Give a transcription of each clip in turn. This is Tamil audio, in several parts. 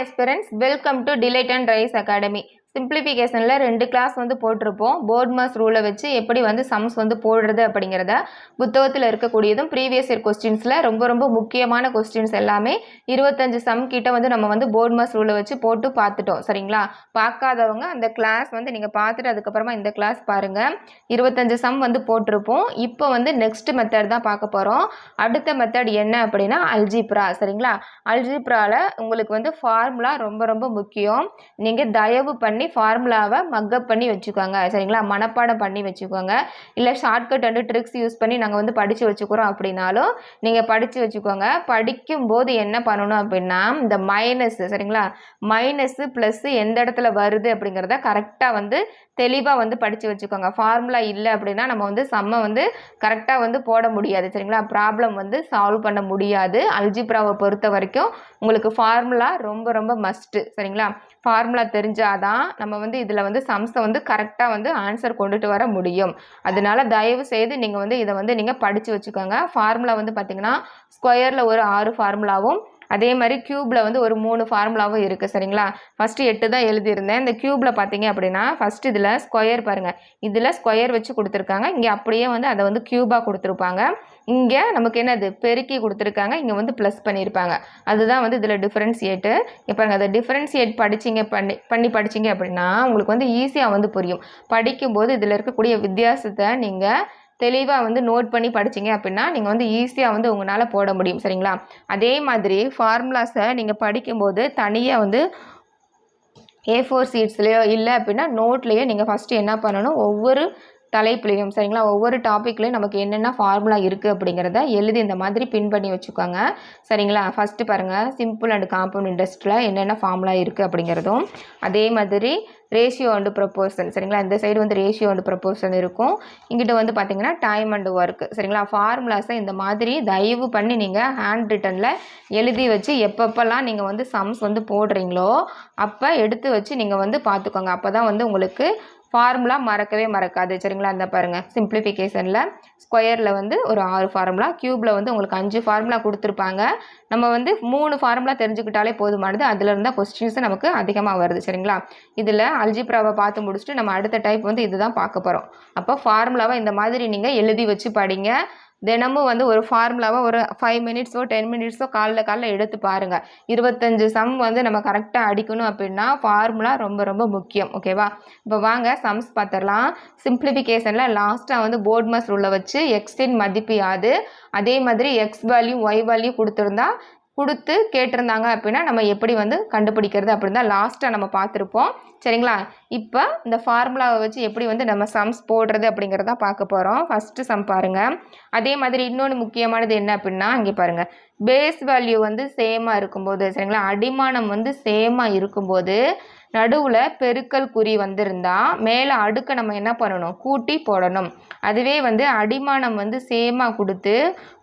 aspirants, welcome to Delight and Rise Academy. சிம்பிளிஃபிகேஷனில் ரெண்டு கிளாஸ் வந்து போட்டிருப்போம். போர்ட் மாஸ் ரூலை வச்சு எப்படி வந்து சம்ஸ் வந்து போடுறது அப்படிங்கிறத புத்தகத்தில் இருக்கக்கூடியதும் ப்ரீவியஸ் இயர் கொஸ்டின்ஸில் ரொம்ப ரொம்ப முக்கியமான கொஸ்டின்ஸ் எல்லாமே இருபத்தஞ்சு சம் கிட்ட வந்து நம்ம வந்து போர்ட்மஸ் ரூலை வச்சு போட்டு பார்த்துட்டோம். சரிங்களா? பார்க்காதவங்க அந்த கிளாஸ் வந்து நீங்கள் பார்த்துட்டு அதுக்கப்புறமா இந்த கிளாஸ் பாருங்கள் இருபத்தஞ்சு சம் வந்து போட்டிருப்போம். இப்போ வந்து நெக்ஸ்ட் மெத்தட் தான் பார்க்க போகிறோம் அடுத்த மெத்தட் என்ன அப்படின்னா அல்ஜிப்ரா சரிங்களா? அல்ஜிப்ராவில் உங்களுக்கு வந்து ஃபார்முலா ரொம்ப ரொம்ப முக்கியம். நீங்கள் தயவு பண்ணி ஃபார்முலாவை மக்கப் பண்ணி வச்சுக்கோங்க. சரிங்களா? மனப்பாடம் பண்ணி வச்சுக்கோங்க. இல்லை ஷார்ட்கட் வந்து ட்ரிக்ஸ் யூஸ் பண்ணி நாங்கள் வந்து படித்து வச்சுக்கிறோம் அப்படின்னாலும் நீங்கள் படித்து வச்சுக்கோங்க. படிக்கும்போது என்ன பண்ணணும் அப்படின்னா இந்த மைனஸ் சரிங்களா? மைனஸு ப்ளஸ்ஸு எந்த இடத்துல வருது அப்படிங்கிறத கரெக்டாக வந்து தெளிவாக வந்து படித்து வச்சுக்கோங்க. ஃபார்முலா இல்லை அப்படின்னா நம்ம வந்து செம்ம வந்து கரெக்டாக வந்து போட முடியாது சரிங்களா? ப்ராப்ளம் வந்து சால்வ் பண்ண முடியாது. அல்ஜிப்ராவை பொறுத்த வரைக்கும் உங்களுக்கு ஃபார்முலா ரொம்ப ரொம்ப மஸ்ட்டு சரிங்களா? ஃபார்முலா தெரிஞ்சாதான் நம்ம வந்து இதில் வந்து சம்ஸை வந்து கரெக்டாக வந்து ஆன்சர் கொண்டுட்டு வர முடியும். அதனால தயவு செய்து நீங்கள் வந்து இதை வந்து நீங்கள் படித்து வச்சுக்கோங்க. ஃபார்முலா வந்து பார்த்தீங்கன்னா ஸ்கொயரில் ஒரு ஆறு ஃபார்முலாவும் அதே மாதிரி க்யூப்பில் வந்து ஒரு மூணு ஃபார்முலாவும் இருக்குது சரிங்களா? ஃபஸ்ட்டு எட்டு தான் எழுதியிருந்தேன். இந்த க்யூப்பில் பார்த்தீங்க அப்படின்னா ஃபஸ்ட் இதில் ஸ்கொயர் பாருங்கள் இதில் ஸ்கொயர் வச்சு கொடுத்துருக்காங்க. இங்கே அப்படியே வந்து அதை வந்து க்யூபாக கொடுத்துருப்பாங்க. இங்கே நமக்கு என்னது? பெருக்கி கொடுத்துருக்காங்க. இங்கே வந்து ப்ளஸ் பண்ணியிருப்பாங்க அதுதான் வந்து இதில் டிஃப்ரென்சியேட்டு இப்போ பாருங்க அதை டிஃப்ரென்சியேட் படிச்சிங்க பண்ணி பண்ணி படிச்சிங்க அப்படின்னா உங்களுக்கு வந்து ஈஸியாக வந்து புரியும். படிக்கும்போது இதில் இருக்கக்கூடிய வித்தியாசத்தை நீங்கள் தெளிவாக வந்து நோட் பண்ணி படிச்சிங்க அப்படின்னா நீங்கள் வந்து ஈஸியாக வந்து உங்களால் போட முடியும். சரிங்களா? அதே மாதிரி ஃபார்முலாஸை நீங்கள் படிக்கும்போது தனியாக வந்து ஏ ஃபோர் சீட்ஸ்லேயோ இல்லை அப்படின்னா நோட்லேயோ நீங்கள் ஃபஸ்ட்டு என்ன பண்ணணும்? ஒவ்வொரு தலைப்புலையும் சரிங்களா? ஒவ்வொரு டாப்பிக்லையும் நமக்கு என்னென்ன ஃபார்முலா இருக்குது அப்படிங்கிறத எழுதி இந்த மாதிரி பின் பண்ணி வச்சுக்கோங்க. சரிங்களா? ஃபஸ்ட்டு பாருங்கள் சிம்பிள் அண்ட் காம்பவுண்ட் இண்டஸ்ட்ரியில் என்னென்ன ஃபார்முலா இருக்குது அப்படிங்கிறதும் அதே மாதிரி ரேஷியோ அண்டு ப்ரொப்போர்ஷன் சரிங்களா? இந்த சைடு வந்து ரேஷியோ அண்டு ப்ரொப்போர்ஷன் இருக்கும். இங்கிட்ட வந்து பார்த்திங்கன்னா டைம் அண்டு ஒர்க் சரிங்களா? ஃபார்முலாஸை இந்த மாதிரி தயவு பண்ணி நீங்கள் ஹேண்ட் ரிட்டனில் எழுதி வச்சு எப்பப்பெல்லாம் நீங்கள் வந்து சம்ஸ் வந்து போடுறீங்களோ அப்போ எடுத்து வச்சு நீங்கள் வந்து பார்த்துக்கோங்க அப்போ தான் வந்து உங்களுக்கு ஃபார்முலா மறக்கவே மறக்காது. சரிங்களா? இந்த பாருங்கள் சிம்பிளிஃபிகேஷனில் ஸ்கொயரில் வந்து ஒரு ஆறு ஃபார்முலா க்யூப்பில் வந்து உங்களுக்கு அஞ்சு ஃபார்முலா கொடுத்துருப்பாங்க. நம்ம வந்து மூணு ஃபார்முலா தெரிஞ்சுக்கிட்டாலே போதுமானது. அதில் இருந்தால் கொஸ்டின்ஸ் நமக்கு அதிகமாக வருது. சரிங்களா? இதில் அல்ஜிப்ராவை பார்த்து முடிச்சுட்டு நம்ம அடுத்த டைப் வந்து இதுதான் பார்க்க போகிறோம் அப்போ ஃபார்முலாவை இந்த மாதிரி நீங்கள் எழுதி வச்சு படிங்க. தினமும் வந்து ஒரு ஃபார்முலாவை ஒரு ஃபைவ் மினிட்ஸோ டென் மினிட்ஸோ காலைல காலைல எடுத்து பாருங்கள் இருபத்தஞ்சு சம் வந்து நம்ம கரெக்டாக அடிக்கணும் அப்படின்னா ஃபார்முலா ரொம்ப ரொம்ப முக்கியம். ஓகேவா இப்போ வாங்க சம்ஸ் பார்த்துடலாம் சிம்பிளிஃபிகேஷனில் லாஸ்ட்டாக வந்து போர்ட்மஸ் ரூலை வச்சு எக்ஸின் மதிப்பு யாது? அதே மாதிரி எக்ஸ் வேல்யூ ஒய் வேல்யூ கொடுத்துருந்தா கொடுத்து கேட்டிருந்தாங்க அப்படின்னா நம்ம எப்படி வந்து கண்டுபிடிக்கிறது அப்படின்னு தான் லாஸ்ட்டாக நம்ம பார்த்துருப்போம். சரிங்களா? இப்போ இந்த ஃபார்முலாவை வச்சு எப்படி வந்து நம்ம சம்ஸ் போடுறது அப்படிங்கிறத பார்க்க போகிறோம் ஃபஸ்ட்டு சம் பாருங்கள் அதே மாதிரி இன்னொன்று முக்கியமானது என்ன அப்படின்னா இங்கே பாருங்கள் பேஸ் வேல்யூ வந்து சேமாக இருக்கும்போது சரிங்களா? அடிமானம் வந்து சேமாக இருக்கும்போது நடுவில் பெருக்கல் குறி வந்திருந்தால் மேலே அடுக்க நம்ம என்ன பண்ணணும்? கூட்டி போடணும். அதுவே வந்து அடிமானம் வந்து சேமாக கொடுத்து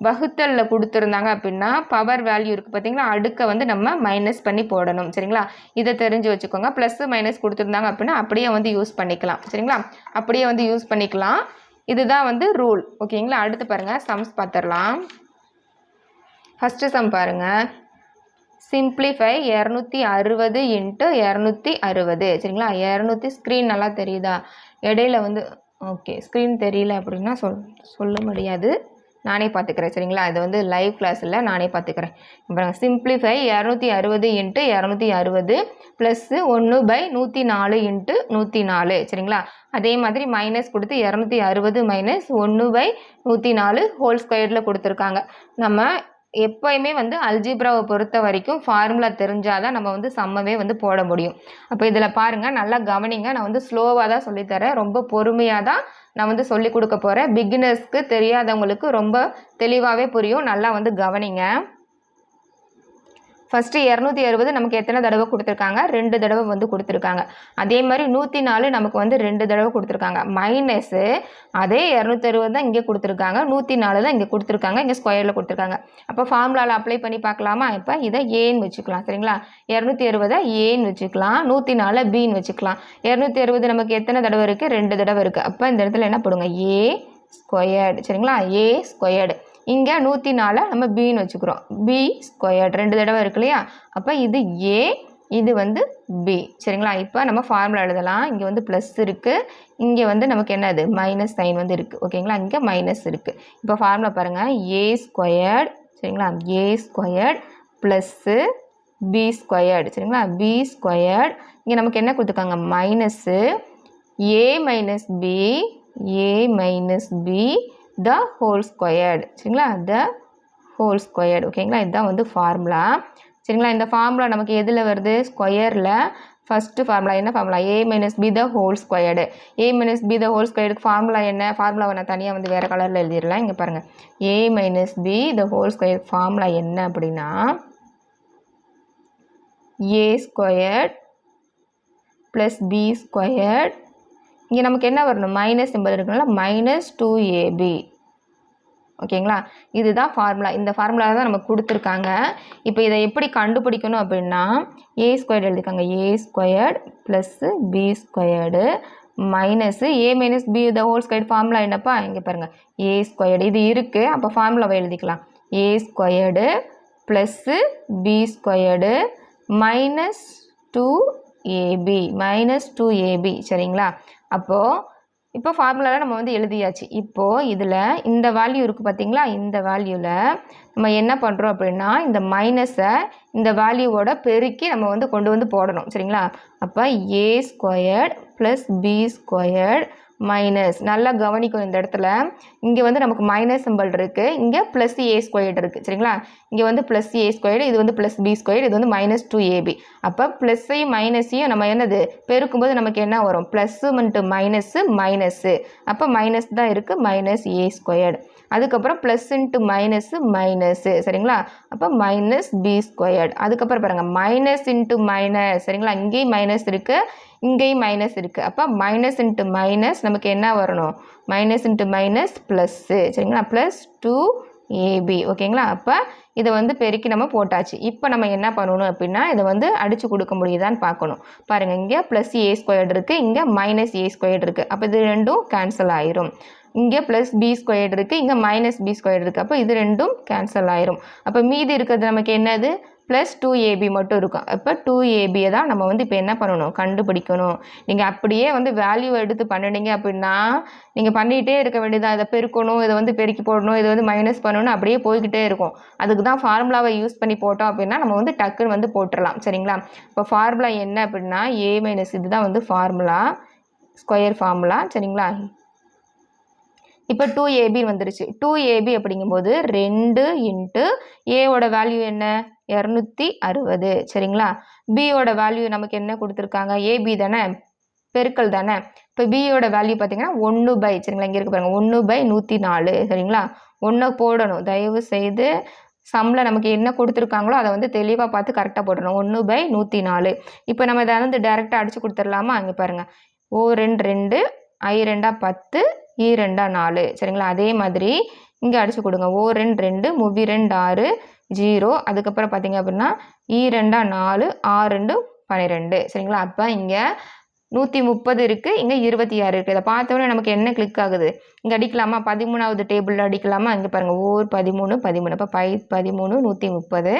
வகுத்தலில் கொடுத்துருந்தாங்க அப்படின்னா பவர் வேல்யூ இருக்குது பார்த்தீங்களா அடுக்கை வந்து நம்ம மைனஸ் பண்ணி போடணும். சரிங்களா? இதை தெரிஞ்சு வச்சுக்கோங்க. ப்ளஸ்ஸு மைனஸ் கொடுத்துருந்தாங்க அப்படின்னா அப்படியே வந்து யூஸ் பண்ணிக்கலாம். சரிங்களா? அப்படியே வந்து யூஸ் பண்ணிக்கலாம். இதுதான் வந்து ரூல் ஓகேங்களா அடுத்து பாருங்கள் சம்ஸ் பார்த்துடலாம் ஃபஸ்ட்டு சம் பாருங்கள் சிம்ப்ளிஃபை இரநூத்தி அறுபது இன்ட்டு இரநூத்தி அறுபது. சரிங்களா? இரநூத்தி ஸ்க்ரீன் நல்லா தெரியுதா? இடையில வந்து ஓகே ஸ்க்ரீன் தெரியல அப்படின்னா சொல் சொல்ல முடியாது. நானே பார்த்துக்கிறேன் சரிங்களா? இது வந்து லைவ் கிளாஸில் நானே பார்த்துக்கிறேன். இப்போ சிம்ப்ளிஃபை இரநூத்தி அறுபது இன்ட்டு இரநூத்தி அறுபது ப்ளஸ்ஸு ஒன்று பை நூற்றி நாலு இன்ட்டு நூற்றி நாலு சரிங்களா? அதே மாதிரி மைனஸ் கொடுத்து இரநூத்தி அறுபது மைனஸ் ஒன்று பை நூற்றி நாலு ஹோல் ஸ்கொயரில் கொடுத்துருக்காங்க. நம்ம எப்போயுமே வந்து அல்ஜிப்ராவை பொறுத்த வரைக்கும் ஃபார்முலா தெரிஞ்சால் தான் நம்ம வந்து சம்மவே வந்து போட முடியும். அப்போ இதில் பாருங்கள் நல்லா கவனிங்க. நான் வந்து ஸ்லோவாக தான் சொல்லித்தரேன். ரொம்ப பொறுமையாக தான் நான் வந்து சொல்லி கொடுக்க போகிறேன் பிகினர்ஸ்க்கு தெரியாதவங்களுக்கு ரொம்ப தெளிவாகவே புரியும். நல்லா வந்து கவனிங்க. ஃபஸ்ட்டு இரநூத்தி அறுபது நமக்கு எத்தனை தடவை கொடுத்துருக்காங்க? ரெண்டு தடவை வந்து கொடுத்துருக்காங்க. அதே மாதிரி நூற்றி நாலு நமக்கு வந்து ரெண்டு தடவை கொடுத்துருக்காங்க. மைனஸு அதே இரநூத்தி அறுபது தான் இங்கே கொடுத்துருக்காங்க. நூற்றி நாலு தான் இங்கே கொடுத்துருக்காங்க. இங்கே ஸ்கொயரில் கொடுத்துருக்காங்க. அப்போ ஃபார்முலாவில் அப்ளை பண்ணி பார்க்கலாமா? இப்போ இதை ஏன்னு வச்சுக்கலாம். சரிங்களா? இரநூத்தி அறுபதை ஏன்னு வச்சுக்கலாம். நூற்றி நாலு பின்னு வச்சுக்கலாம். இரநூத்தி அறுபது நமக்கு எத்தனை தடவை இருக்குது ரெண்டு தடவை இருக்குது அப்போ இந்த இடத்துல என்ன போடுங்க? ஏ ஸ்கொயர்டு சரிங்களா? ஏ ஸ்கொயர்டு இங்கே நூற்றி நாலை நம்ம பின்னு வச்சுக்கிறோம். பி ஸ்கொயர்ட் ரெண்டு தடவை இருக்கு இல்லையா? அப்போ இது ஏ இது வந்து பி சரிங்களா? இப்போ நம்ம ஃபார்முலா எழுதலாம். இங்கே வந்து ப்ளஸ் இருக்குது இங்கே வந்து நமக்கு என்னது? மைனஸ் சைன் வந்து இருக்குது ஓகேங்களா? இங்கே மைனஸ் இருக்குது இப்போ ஃபார்முலா பாருங்கள் ஏ ஸ்கொயர்ட் சரிங்களா? A squared plus B squared சரிங்களா? பி ஸ்கொயர்ட் இங்கே நமக்கு என்ன கொடுத்துருக்காங்க? Minus A minus B A minus B the whole squared சரிங்களா? த ஹோல் ஸ்கொயர்டு ஓகேங்களா இதுதான் வந்து ஃபார்முலா சரிங்களா? இந்த ஃபார்முலா நமக்கு எதில் வருது? ஸ்கொயரில் ஃபஸ்ட்டு ஃபார்முலா என்ன formula A minus B the whole squared A minus B the whole ஸ்கொயர்டுக்கு formula என்ன? ஃபார்முலாவை நான் தனியாக வந்து வேறு கலரில் எழுதிடலாம். இங்கே பாருங்கள் A minus B the whole square formula என்ன அப்படின்னா A squared plus B squared இங்கே நமக்கு என்ன வரணும்? மைனஸ் சிம்பிள் இருக்குனால மைனஸ் டூ ஏபி ஓகேங்களா? இதுதான் ஃபார்முலா இந்த ஃபார்முலா தான் நமக்கு கொடுத்துருக்காங்க. இப்போ இதை எப்படி கண்டுபிடிக்கணும் அப்படின்னா A squared எழுதிக்காங்க A squared plus B squared minus A minus B the whole squared formula என்னப்பா? இங்கே பாருங்கள் ஏ ஸ்கொயர்டு இது இருக்குது அப்போ ஃபார்முலாவை எழுதிக்கலாம். A squared plus B squared minus two AB minus two AB சரிங்களா? அப்போது இப்போ ஃபார்முலாவில் நம்ம வந்து எழுதியாச்சு. இப்போது இதில் இந்த வேல்யூ இருக்குது பார்த்தீங்களா இந்த வேல்யூவில் நம்ம என்ன பண்ணுறோம் அப்படின்னா இந்த மைனஸை இந்த வேல்யூவோட பெருக்கி நம்ம வந்து கொண்டு வந்து போடணும். சரிங்களா? அப்போ A squared plus B squared minus நல்லா கவனிக்கும் இந்த இடத்துல. இங்கே வந்து நமக்கு மைனஸ் சிம்பிள் இருக்குது இங்கே ப்ளஸ் ஏ ஸ்கொயர்டு இருக்குது சரிங்களா? இங்கே வந்து ப்ளஸ் ஏ ஸ்கொயர்டு இது வந்து ப்ளஸ் பி ஸ்கொயர்டு இது வந்து மைனஸ் டூ ஏபி அப்போ ப்ளஸ்ஸையும் மைனஸையும் நம்ம என்னது? பெருக்கும்போது நமக்கு என்ன வரும்? ப்ளஸ்ஸு மன்ட்டு மைனஸ்ஸு மைனஸ்ஸு அப்போ மைனஸ் தான் இருக்குது மைனஸ் ஏ ஸ்கொயர்டு அதுக்கப்புறம் ப்ளஸ் இன்ட்டு மைனஸ்ஸு மைனஸ்ஸு சரிங்களா? அப்போ மைனஸ் பி ஸ்கொயர்டு அதுக்கப்புறம் பாருங்கள் மைனஸ் இன்ட்டு மைனஸ் சரிங்களா? இங்கேயும் மைனஸ் இருக்குது இங்கேயும் மைனஸ் இருக்குது அப்போ மைனஸ் இன்ட்டு மைனஸ் நமக்கு என்ன வரணும்? மைனஸ் இன்ட்டு மைனஸ் ப்ளஸ்ஸு சரிங்களா? ப்ளஸ் டூ ஏபி ஓகேங்களா? அப்போ இதை வந்து பெருக்கி நம்ம போட்டாச்சு. இப்போ நம்ம என்ன பண்ணணும் அப்படின்னா இதை வந்து அடித்து கொடுக்க முடியுதான்னு பார்க்கணும். பாருங்கள் இங்கே ப்ளஸ் ஏ ஸ்கொயர்டு இருக்குது இங்கே மைனஸ் ஏ ஸ்கொயர்டு இருக்குது அப்போ இது ரெண்டும் கேன்சல் ஆயிரும். இங்கே ப்ளஸ் பி ஸ்கொயர்டு இருக்குது இங்கே மைனஸ் பி ஸ்கொயர்டு இருக்குது அப்போ இது ரெண்டும் கேன்சல் ஆயிரும். அப்போ மீதி இருக்கிறது நமக்கு என்னது? ப்ளஸ் டூ ஏபி மட்டும் இருக்கும். அப்போ டூ ஏபியை தான் நம்ம வந்து இப்போ என்ன பண்ணணும்? கண்டுபிடிக்கணும். நீங்கள் அப்படியே வந்து வேல்யூ எடுத்து பண்ணினீங்க அப்படின்னா நீங்கள் பண்ணிகிட்டே இருக்க வேண்டியதான் இதை பெருக்கணும் இதை வந்து பெருக்கி போடணும் இதை வந்து மைனஸ் பண்ணணும் அப்படியே போய்கிட்டே இருக்கும். அதுக்கு தான் ஃபார்முலாவை யூஸ் பண்ணி போட்டோம் அப்படின்னா நம்ம வந்து டக்குன்னு வந்து போட்டுடலாம். சரிங்களா? இப்போ ஃபார்முலா என்ன அப்படின்னா ஏ மைனஸ் இதுதான் வந்து ஃபார்முலா ஸ்கொயர் ஃபார்முலா சரிங்களா? இப்போ டூ ஏபின்னு வந்துருச்சு. டூ ஏபி அப்படிங்கும்போது ரெண்டு இன்ட்டு ஏவோட வேல்யூ என்ன? இரநூத்தி அறுபது. சரிங்களா? பியோட வேல்யூ நமக்கு என்ன கொடுத்துருக்காங்க? ஏபி தானே? பெருக்கல் தானே? இப்போ பியோட வேல்யூ பார்த்தீங்கன்னா ஒன்று பை சரிங்களா? இங்கே இருக்க பாருங்க. ஒன்று பை நூற்றி நாலு. சரிங்களா? ஒன்றை போடணும். தயவு செய்து சம்மில் நமக்கு என்ன கொடுத்துருக்காங்களோ அதை வந்து தெளிவாக பார்த்து கரெக்டாக போடணும் ஒன்று பை நூற்றி நாலு. இப்போ நம்ம இதை வந்து டேரெக்டாக அடித்து கொடுத்துடலாமா? அங்கே பாருங்கள் ஓ ரெண்டு ரெண்டு ஐ ரெண்டா பத்து ஈ ரெண்டா நாலு. சரிங்களா? அதே மாதிரி இங்கே அடித்து கொடுங்க. ஓ ரெண்டு ரெண்டு முவி ரெண்டு ஆறு ஜீரோ. அதுக்கப்புறம் பார்த்தீங்க அப்படின்னா ஈ ரெண்டா நாலு ஆறு ரெண்டு பன்னிரெண்டு சரிங்களா? அப்போ இங்கே நூற்றி முப்பது இருக்குது இங்கே இருபத்தி ஆறு இருக்குது இதை பார்த்தோன்னே நமக்கு என்ன கிளிக் ஆகுது? இங்கே அடிக்கலாமா? பதிமூணாவது டேபிளில் அடிக்கலாமா? இங்கே பாருங்கள் ஓர் பதிமூணு பதிமூணு. அப்போ பை பதிமூணு நூற்றி முப்பது.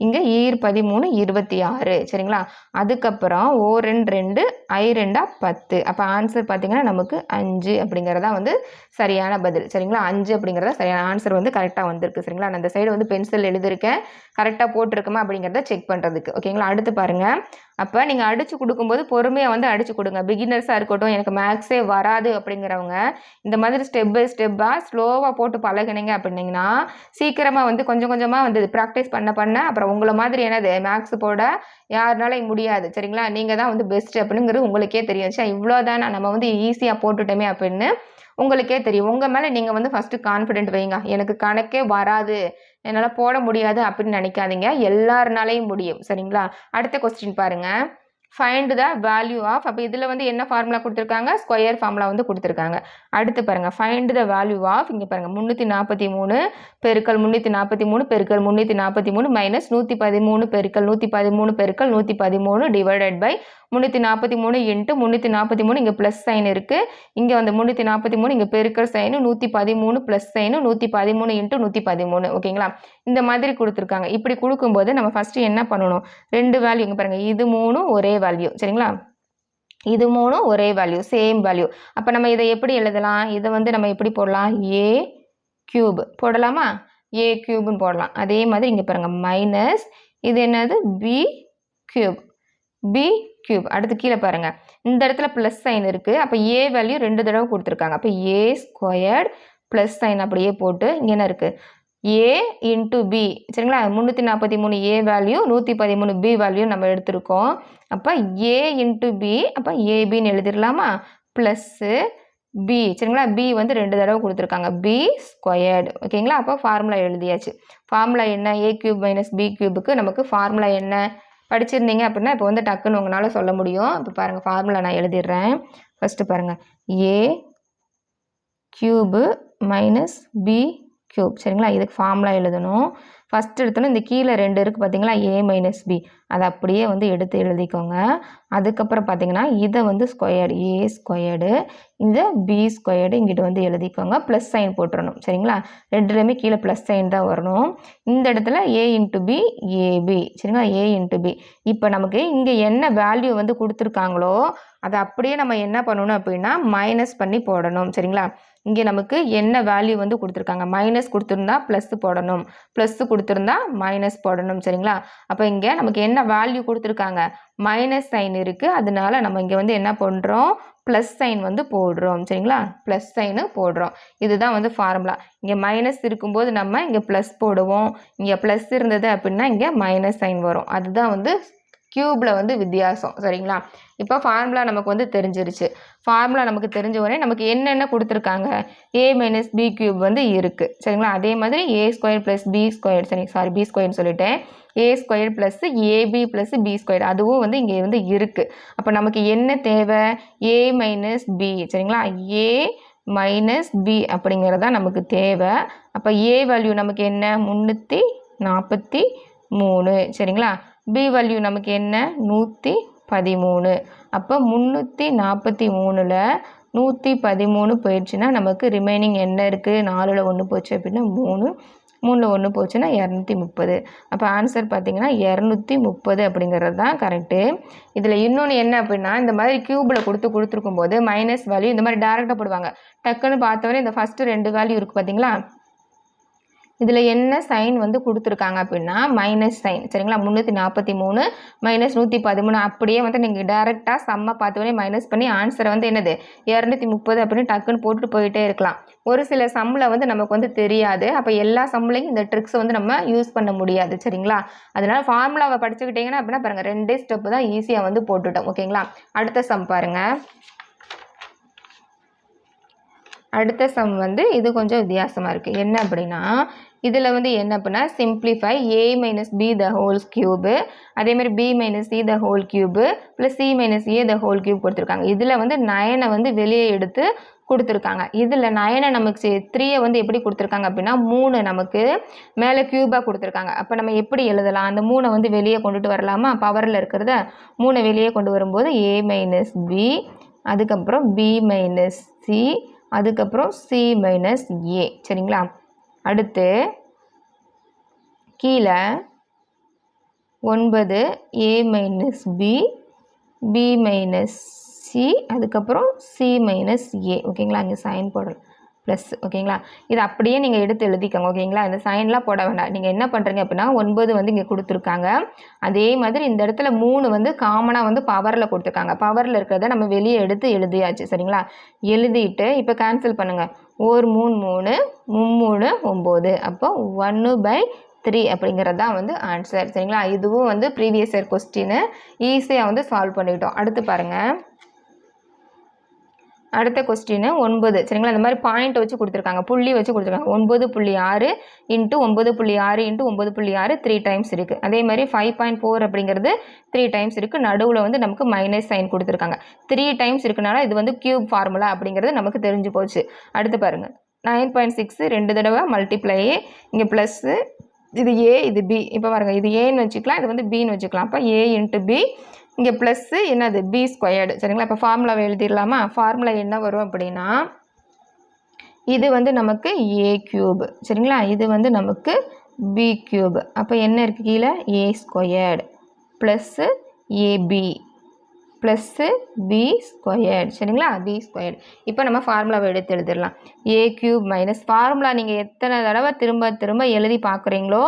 இங்கே ஈர் பதிமூணு இருபத்தி ஆறு. சரிங்களா? அதுக்கப்புறம் ஓ ரெண்டு ரெண்டு ஐ ரெண்டா பத்து. அப்போ ஆன்சர் பார்த்தீங்கன்னா நமக்கு அஞ்சு அப்படிங்கிறதா வந்து சரியான பதில். சரிங்களா? அஞ்சு அப்படிங்கிறதா சரியான ஆன்சர் வந்து கரெக்டாக வந்திருக்கு. சரிங்களா? நான் அந்த சைடு வந்து பென்சில் எழுதியிருக்கேன். கரெக்டாக போட்டிருக்குமா அப்படிங்கிறத செக் பண்ணுறதுக்கு ஓகேங்களா அடுத்து பாருங்கள் அப்போ நீங்கள் அடித்து கொடுக்கும்போது பொறுமையாக வந்து அடித்து கொடுங்க. பிகினர்ஸாக இருக்கட்டும் எனக்கு மேக்ஸே வராது அப்படிங்கிறவங்க இந்த மாதிரி ஸ்டெப் பை ஸ்டெப்பாக ஸ்லோவாக போட்டு பழகினீங்க அப்படின்னீங்கன்னா சீக்கிரமாக வந்து கொஞ்சம் கொஞ்சமாக வந்து ப்ராக்டிஸ் பண்ண பண்ண அப்புறம் உங்களை மாதிரி என்னது மேக்ஸ் போட யாருனாலையும் முடியாது. சரிங்களா? நீங்கள் தான் வந்து பெஸ்ட் அப்படிங்கிறது உங்களுக்கே தெரியும். சரி இவ்வளோ தானே நம்ம வந்து ஈஸியாக போட்டுட்டோமே அப்படின்னு உங்களுக்கே தெரியும். உங்கள் மேலே நீங்கள் வந்து ஃபஸ்ட்டு கான்ஃபிடென்ட் வைங்க. எனக்கு கணக்கே வராது. என்னால் போட முடியாது அப்படின்னு நினைக்காதீங்க. எல்லாருனாலையும் முடியும். சரிங்களா? அடுத்த கொஸ்டின் பாருங்கள் ஃபைண்ட் த வேல்யூ ஆஃப் அப்போ இதில் வந்து என்ன ஃபார்முலா கொடுத்துருக்காங்க? ஸ்கொயர் ஃபார்முலா வந்து கொடுத்துருக்காங்க. அடுத்து பாருங்கள் ஃபைண்ட் த வேல்யூ ஆஃப் இங்கே பாருங்கள் முந்நூற்றி நாற்பத்தி மூணு பெருக்கல் முந்நூற்றி நாற்பத்தி மூணு பெருக்கல் முந்நூற்றி நாற்பத்தி மூணு மைனஸ் நூற்றி பதிமூணு பெருக்கல் நூற்றி பதிமூணு பெருக்கல் நூற்றி பதிமூணு டிவைடட் பை முந்நூற்றி நாற்பத்தி மூணு இன்ட்டு முந்நூற்றி நாற்பத்தி மூணு இங்கே ப்ளஸ் சைன் இருக்குது இங்கே வந்து முந்நூற்றி நாற்பத்தி மூணு இங்கே பெருக்கல் சைனு நூற்றி பதிமூணு ப்ளஸ் சைனு நூற்றி பதிமூணு இன்ட்டு நூற்றி பதிமூணு. ஓகேங்களா இந்த மாதிரி கொடுத்துருக்காங்க. இப்படி கொடுக்கும்போது நம்ம ஃபஸ்ட்டு என்ன பண்ணணும்? ரெண்டு வேல்யூ இங்கே பாருங்கள் இது மூணும் ஒரே வேல்யூ சரிங்களா? இது மூணும் ஒரே வேல்யூ சேம் வேல்யூ அப்போ நம்ம இதை எப்படி எழுதலாம்? இதை வந்து நம்ம எப்படி போடலாம்? ஏ கியூப் போடலாமா? ஏ கியூப்னு போடலாம். அதே மாதிரி இங்கே பாருங்கள் மைனஸ் இது என்னது? பி கியூப் பி கியூப் அடுத்து கீழே பாருங்கள் இந்த இடத்துல ப்ளஸ் சைன் இருக்குது அப்போ ஏ வேல்யூ ரெண்டு தடவை கொடுத்துருக்காங்க. அப்போ ஏ ஸ்கொயர்ட் ப்ளஸ் சைன் அப்படியே போட்டு இங்கே என்ன இருக்குது ஏ இன்ட்டு பி சரிங்களா? முந்நூற்றி நாற்பத்தி மூணு ஏ வேல்யூ நூற்றி பதிமூணு பி வேல்யூ நம்ம எடுத்திருக்கோம். அப்போ ஏ இன்ட்டு பி அப்போ ஏபின்னு எழுதிடலாமா? ப்ளஸ்ஸு பி சரிங்களா? பி வந்து ரெண்டு தடவை கொடுத்துருக்காங்க. பி ஸ்கொயர்டு ஓகேங்களா அப்போ ஃபார்முலா எழுதியாச்சு. ஃபார்முலா என்ன? ஏ க்யூப் மைனஸ் பி க்யூபுக்கு நமக்கு ஃபார்முலா என்ன? படிச்சிருந்தீங்க அப்படின்னா இப்போ வந்து டக்குன்னு உங்களால் சொல்ல முடியும். இப்போ பாருங்கள் ஃபார்முலா நான் எழுதிடுறேன். ஃபஸ்ட்டு பாருங்கள் A cube minus B cube சரிங்களா? இதுக்கு ஃபார்முலா எழுதணும். ஃபஸ்ட் எடுத்தோன்னே இந்த கீழே ரெண்டு இருக்குது பார்த்தீங்களா ஏ மைனஸ் பி அதை அப்படியே வந்து எடுத்து எழுதிக்கோங்க. அதுக்கப்புறம் பார்த்தீங்கன்னா இதை வந்து ஸ்கொயர்டு ஏ ஸ்கொயர்டு இந்த பி ஸ்கொயர்டு இங்கிட்டு வந்து எழுதிக்கோங்க. ப்ளஸ் சைன் போட்டுறணும். சரிங்களா? ரெண்டுலேயுமே கீழே ப்ளஸ் சைன் தான் வரணும். இந்த இடத்துல ஏ இன்ட்டு பி ஏபி சரிங்களா? ஏ இன்ட்டு பி இப்போ நமக்கு இங்கே என்ன வேல்யூ வந்து கொடுத்துருக்காங்களோ அதை அப்படியே நம்ம என்ன பண்ணணும் அப்படின்னா மைனஸ் பண்ணி போடணும். சரிங்களா? இங்கே நமக்கு என்ன வேல்யூ வந்து கொடுத்துருக்காங்க? மைனஸ் கொடுத்துருந்தா ப்ளஸ் போடணும். ப்ளஸ் கொடுத்துருந்தா மைனஸ் போடணும் சரிங்களா? அப்போ இங்கே நமக்கு என்ன வேல்யூ கொடுத்துருக்காங்க? மைனஸ் சைன் இருக்குது அதனால நம்ம இங்கே வந்து என்ன பண்ணுறோம் ப்ளஸ் சைன் வந்து போடுறோம் சரிங்களா? ப்ளஸ் சைனு போடுறோம். இதுதான் வந்து ஃபார்முலா இங்கே மைனஸ் இருக்கும்போது நம்ம இங்கே ப்ளஸ் போடுவோம். இங்கே ப்ளஸ் இருந்தது அப்படின்னா இங்கே மைனஸ் சைன் வரும். அதுதான் வந்து க்யூப்பில் வந்து வித்தியாசம் சரிங்களா? இப்போ ஃபார்முலா நமக்கு வந்து தெரிஞ்சிருச்சு. ஃபார்முலா நமக்கு தெரிஞ்ச உடனே நமக்கு என்னென்ன கொடுத்துருக்காங்க? ஏ மைனஸ் பி க்யூப் வந்து இருக்குது சரிங்களா? அதே மாதிரி A square plus B square சரி சாரி பி ஸ்கொயர்னு சொல்லிட்டேன். A square plus AB plus B square அதுவும் வந்து இங்கே வந்து இருக்குது அப்போ நமக்கு என்ன தேவை? ஏ மைனஸ் பி சரிங்களா? ஏ மைனஸ் பி அப்படிங்கிறது தான் நமக்கு தேவை. அப்போ ஏ வேல்யூ நமக்கு என்ன? முந்நூற்றி நாற்பத்தி மூணு சரிங்களா? பி வேல்யூ நமக்கு என்ன? நூற்றி பதிமூணு. அப்போ முந்நூற்றி நாற்பத்தி மூணில் நூற்றி பதிமூணு போயிடுச்சுன்னா நமக்கு ரிமைனிங் என்ன இருக்குது நாலில் ஒன்று போச்சு அப்படின்னா மூணு மூணில் ஒன்று போச்சுன்னா இரநூத்தி முப்பது. அப்போ ஆன்சர் பார்த்தீங்கன்னா இரநூத்தி முப்பது அப்படிங்கிறது தான் கரெக்டு இதில் இன்னொன்று என்ன அப்படின்னா இந்த மாதிரி க்யூப்பில் கொடுத்து கொடுத்துருக்கும் போது மைனஸ் வேல்யூ இந்த மாதிரி டேரெக்டாக போடுவாங்க. டக்குன்னு பார்த்தவொடனே இந்த ஃபஸ்ட்டு ரெண்டு வேல்யூ இருக்குது பார்த்தீங்களா? இதில் என்ன சைன் வந்து கொடுத்துருக்காங்க அப்படின்னா மைனஸ் சைன் சரிங்களா? முந்நூற்றி நாற்பத்தி மூணு மைனஸ் நூற்றி பதிமூணு அப்படியே வந்து நீங்கள் டேரெக்டாக செம்ம பார்த்தோன்னே மைனஸ் பண்ணி ஆன்சரை வந்து என்னது? இரநூத்தி முப்பது அப்படின்னு டக்குன்னு போட்டுட்டு போயிட்டே இருக்கலாம். ஒரு சில சம்மில் வந்து நமக்கு வந்து தெரியாது. அப்போ எல்லா சம்லையும் இந்த ட்ரிக்ஸை வந்து நம்ம யூஸ் பண்ண முடியாது. சரிங்களா? அதனால் ஃபார்முலாவை படிச்சுக்கிட்டிங்கன்னா அப்படின்னா பாருங்கள் ரெண்டே ஸ்டெப்பு தான் ஈஸியாக வந்து போட்டுட்டோம். ஓகேங்களா? அடுத்த சம் பாருங்கள் அடுத்த சம் வந்து இது கொஞ்சம் வித்தியாசமாக இருக்குது என்ன அப்படின்னா இதில் வந்து என்ன அப்படின்னா simplify A minus B the whole's cube அதேமாதிரி B minus C the whole cube plus C minus A the whole cube கொடுத்துருக்காங்க. இதில் வந்து நயனை வந்து வெளியே எடுத்து கொடுத்துருக்காங்க. இதில் நயனை நமக்கு த்ரீயை வந்து எப்படி கொடுத்துருக்காங்க அப்படின்னா மூணு நமக்கு மேலே க்யூபாக கொடுத்துருக்காங்க. அப்போ நம்ம எப்படி எழுதலாம்? அந்த மூணை வந்து வெளியே கொண்டுட்டு வரலாமா? பவரில் இருக்கிறத மூணை வெளியே கொண்டு வரும்போது ஏ மைனஸ் பி அதுக்கப்புறம் பி மைனஸ் சி அதுக்கப்புறம் சி மைனஸ் ஏ சரிங்களா? அடுத்து கீழே ஒன்பது A minus B B minus C அதுக்கப்புறம் சி மைனஸ் ஏ ஓகேங்களா இங்கே சைன் போடணும் ப்ளஸ் ஓகேங்களா இது அப்படியே நீங்கள் எடுத்து எழுதிக்கோங்க ஓகேங்களா இந்த சைன்லாம் போட வேண்டாம். நீங்கள் என்ன பண்ணுறீங்க அப்படின்னா ஒன்பது வந்து இங்கே கொடுத்துருக்காங்க. அதே மாதிரி இந்த இடத்துல மூணு வந்து காமனாக வந்து பவரில் கொடுத்துருக்காங்க. பவரில் இருக்கிறத நம்ம வெளியே எடுத்து எழுதியாச்சு சரிங்களா? எழுதிட்டு இப்போ கேன்சல் பண்ணுங்கள் ஒரு மூணு மூணு மும்மூணு ஒம்பது. அப்போ ஒன்று பை த்ரீ அப்படிங்கிறது தான் வந்து ஆன்சர் சரிங்களா? இதுவும் வந்து ப்ரீவியஸ் இயர் கொஸ்டின் ஈஸியாக வந்து சால்வ் பண்ணிக்கிட்டோம் அடுத்து பாருங்கள் அடுத்த கொஸ்டின் ஒன்பது. சரிங்களா? இந்த மாதிரி பாயிண்ட் வச்சு கொடுத்துருக்காங்க. புள்ளி வச்சு கொடுத்துருக்காங்க. ஒன்பது புள்ளி ஆறு இன்ட்டு ஒன்பது புள்ளி ஆறு இன்ட்டு ஒன்பது புள்ளி ஆறு த்ரீ டைம்ஸ் இருக்குது அதே மாதிரி ஃபைவ் பாயிண்ட் ஃபோர் அப்படிங்கிறது த்ரீ டைம்ஸ் இருக்குது நடுவில் வந்து நமக்கு மைனஸ் சைன் கொடுத்துருக்காங்க. த்ரீ டைம்ஸ் இருக்கனால இது வந்து கியூப் ஃபார்முலா அப்படிங்கிறது நமக்கு தெரிஞ்சு போச்சு. அடுத்து பாருங்கள் நைன் பாயிண்ட் சிக்ஸு ரெண்டு தடவை மல்டிப்ளை இங்கே ப்ளஸ்ஸு இது ஏ இது பி இப்போ பாருங்கள் இது ஏன்னு வச்சுக்கலாம். இது வந்து பின்னு வச்சுக்கலாம். அப்போ ஏ இன்ட்டு பி இங்கே ப்ளஸ்ஸு என்னது? பி ஸ்கொயர்டு சரிங்களா? இப்போ ஃபார்முலாவை எழுதிடலாமா? ஃபார்முலா என்ன வரும் அப்படின்னா இது வந்து நமக்கு ஏ க்யூப் சரிங்களா? இது வந்து நமக்கு பி கியூப் அப்போ என்ன இருக்குது கீழே? A squared plus AB plus B squared சரிங்களா? பி ஸ்கொயர்டு இப்போ நம்ம ஃபார்முலாவை எடுத்து எழுதிடலாம். ஏ கியூப் மைனஸ் ஃபார்முலா நீங்கள் எத்தனை தடவை திரும்ப திரும்ப எழுதி பார்க்குறீங்களோ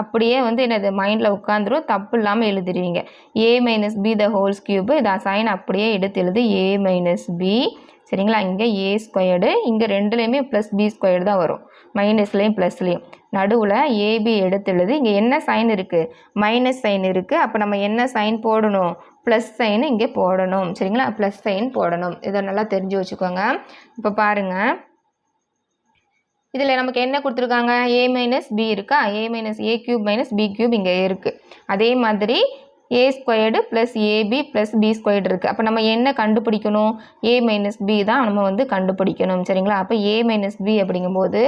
அப்படியே வந்து என்னது மைண்டில் உட்காந்துரும் தப்பு இல்லாமல் எழுதிடுவீங்க A minus B the whole's cube இதை சைன் அப்படியே எடுத்து எழுது. ஏ மைனஸ் பி சரிங்களா? இங்கே ஏ ஸ்கொயர்டு இங்கே ரெண்டுலேயுமே ப்ளஸ் பி ஸ்கொயர்டு தான் வரும். மைனஸ்லேயும் ப்ளஸ்லேயும் நடுவில் ஏபி எடுத்து எழுது. இங்கே என்ன சைன் இருக்குது மைனஸ் சைன் இருக்குது அப்போ நம்ம என்ன சைன் போடணும்? ப்ளஸ் சைன் இங்கே போடணும். சரிங்களா? ப்ளஸ் சைன் போடணும். இதை நல்லா தெரிஞ்சு வச்சுக்கோங்க. இப்போ பாருங்கள் இதில் நமக்கு என்ன கொடுத்துருக்காங்க? ஏ மைனஸ் பி இருக்கா? A minus A cube minus B cube இங்கே இருக்குது அதே மாதிரி A squared plus AB plus B squared இருக்குது அப்போ நம்ம என்ன கண்டுபிடிக்கணும்? ஏ மைனஸ் பி தான் நம்ம வந்து கண்டுபிடிக்கணும். சரிங்களா? அப்போ ஏ மைனஸ் பி அப்படிங்கும்போது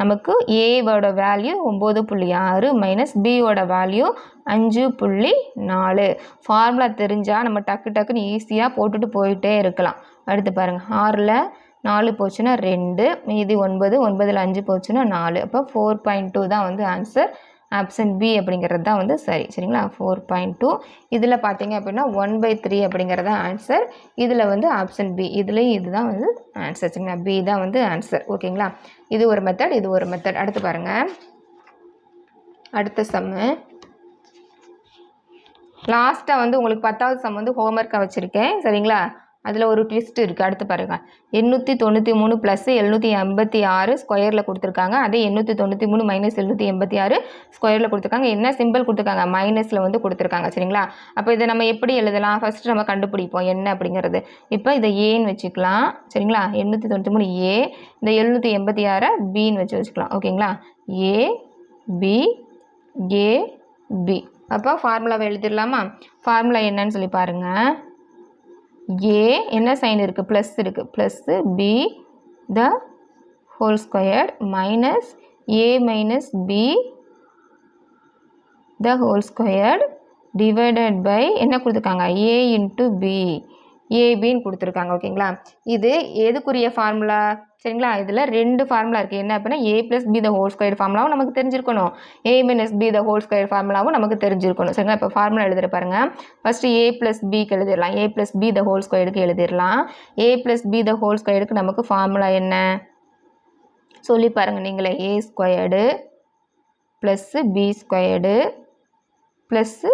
நமக்கு ஏவோட வேல்யூ ஒம்பது புள்ளி ஆறு மைனஸ் பியோட வேல்யூ அஞ்சு புள்ளி நாலு. ஃபார்முலா தெரிஞ்சால் நம்ம டக்கு டக்குன்னு ஈஸியாக போட்டுட்டு போயிட்டே இருக்கலாம். அடுத்து பாருங்கள் ஆறில் நாலு போச்சுன்னா ரெண்டு மீதி ஒன்பது ஒன்பதில் அஞ்சு போச்சுன்னா நாலு. அப்போ ஃபோர் பாயிண்ட் டூ தான் வந்து ஆன்சர் ஆப்ஷன் பி அப்படிங்கிறது தான் வந்து சரி. சரிங்களா? ஃபோர் பாயிண்ட் டூ இதில் பார்த்தீங்க அப்படின்னா ஒன் பை த்ரீ அப்படிங்கிறது தான் ஆன்சர் இதில் வந்து ஆப்ஷன் பி இதுலேயும் இதுதான் வந்து ஆன்சர் சரிங்களா? பி தான் வந்து ஆன்சர் ஓகேங்களா? இது ஒரு மெத்தட் இது ஒரு மெத்தட் அடுத்து பாருங்கள் அடுத்த சம்மு லாஸ்ட்டாக வந்து உங்களுக்கு பத்தாவது சம் வந்து ஹோம்ஒர்க்காக வச்சுருக்கேன். சரிங்களா? அதில் ஒரு ட்விஸ்ட் இருக்குது அடுத்து பாருங்கள் எண்ணூற்றி தொண்ணூற்றி மூணு ப்ளஸ் எழுநூற்றி எண்பத்தி ஆறு ஸ்கொயரில் கொடுத்துருக்காங்க. அதே எண்ணூற்றி தொண்ணூற்றி மூணு மைனஸ் எழுநூற்றி எண்பத்தி ஆறு ஸ்கொயரில் கொடுத்துருக்காங்க. என்ன சிம்பிள் கொடுத்துருக்காங்க? மைனஸில் வந்து கொடுத்துருக்காங்க. சரிங்களா? அப்போ இதை நம்ம எப்படி எழுதலாம்? ஃபஸ்ட்டு நம்ம கண்டுபிடிப்போம். என்ன அப்படிங்கிறது. இப்போ இதை ஏன்னு வச்சுக்கலாம். சரிங்களா? எண்ணூற்றி தொண்ணூற்றி மூணு ஏ இந்த எழுநூற்றி எண்பத்தி ஆறை பின்னு வச்சு வச்சுக்கலாம். ஓகேங்களா? ஏ பி ஏ பி அப்போ ஃபார்முலாவை எழுதிடலாமா? ஃபார்முலா என்னன்னு சொல்லி பாருங்கள் ஏ என்ன சைன் இருக்குது ப்ளஸ் இருக்குது plus B the whole squared minus A minus B the whole squared divided by என்ன கொடுத்துருக்காங்க? ஏ இன்ட்டு பி ஏபின்னு கொடுத்துருக்காங்க. ஓகேங்களா இது எதுக்குரிய ஃபார்முலா சரிங்களா? இதில் ரெண்டு ஃபார்முலா இருக்குது என்ன அப்படின்னா A plus B the whole square ஃபார்முலாவும் நமக்கு தெரிஞ்சிருக்கணும். A minus B the whole square ஃபார்முலாவும் நமக்கு தெரிஞ்சிருக்கணும். சரிங்களா? இப்போ ஃபார்முலா எழுதுற பாருங்க. ஃபஸ்ட்டு ஏ ப்ளஸ் பிக்கு எழுதிடலாம். A plus B the whole ஸ்கொயருக்கு எழுதிடலாம். A plus B the whole ஸ்கொயருக்கு நமக்கு ஃபார்முலா என்ன? சொல்லி பாருங்கள் நீங்களே. A squared plus B squared plus